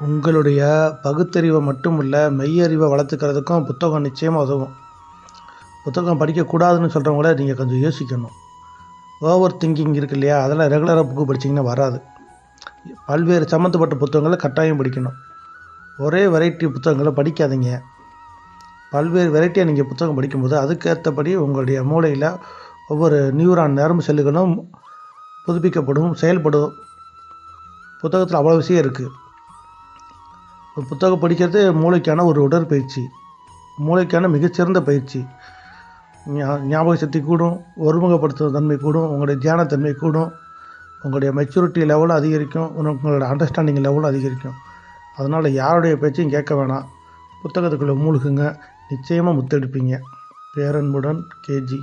உங்களுடைய பகுத்தறிவை மட்டும் இல்லை மெய்யறிவை வளர்த்துக்கிறதுக்கும் புத்தகம் நிச்சயமாக உதவும். புத்தகம் படிக்கக்கூடாதுன்னு சொல்கிறவங்கள நீங்கள் கொஞ்சம் யோசிக்கணும். ஓவர் திங்கிங் இருக்கு இல்லையா? அதெல்லாம் ரெகுலராக புக்கு படிச்சிங்கன்னா வராது. பல்வேறு சம்மந்தப்பட்ட புத்தகங்களை கட்டாயம் படிக்கணும். ஒரே வெரைட்டி புத்தகங்களை படிக்காதீங்க. பல்வேறு வெரைட்டியாக நீங்கள் புத்தகம் படிக்கும்போது அதுக்கேற்றபடி உங்களுடைய மூளையில் ஒவ்வொரு நியூரான் நரம்பு செல்லுகளும் புதுப்பிக்கப்படும் செயல்படும். புத்தகத்தில் அவ்வளோ விஷயம் இருக்குது ஒரு புத்தகம் படிக்கிறது மூளைக்கான ஒரு உடற்பயிற்சி. மூளைக்கான மிகச்சிறந்த பயிற்சி. ஞாபக சக்தி கூடும் ஒருமுகப்படுத்தும் தன்மை கூடும் உங்களுடைய தியானத்தன்மை கூடும் உங்களுடைய மெச்சூரிட்டி லெவலும் அதிகரிக்கும் உங்களோட அண்டர்ஸ்டாண்டிங் லெவலும் அதிகரிக்கும். அதனால் யாருடைய பேச்சையும் கேட்க வேணாம். புத்தகத்துக்குள்ளே மூழ்குங்க நிச்சயமாக முத்தெடுப்பீங்க. பேரன்புடன் கேஜி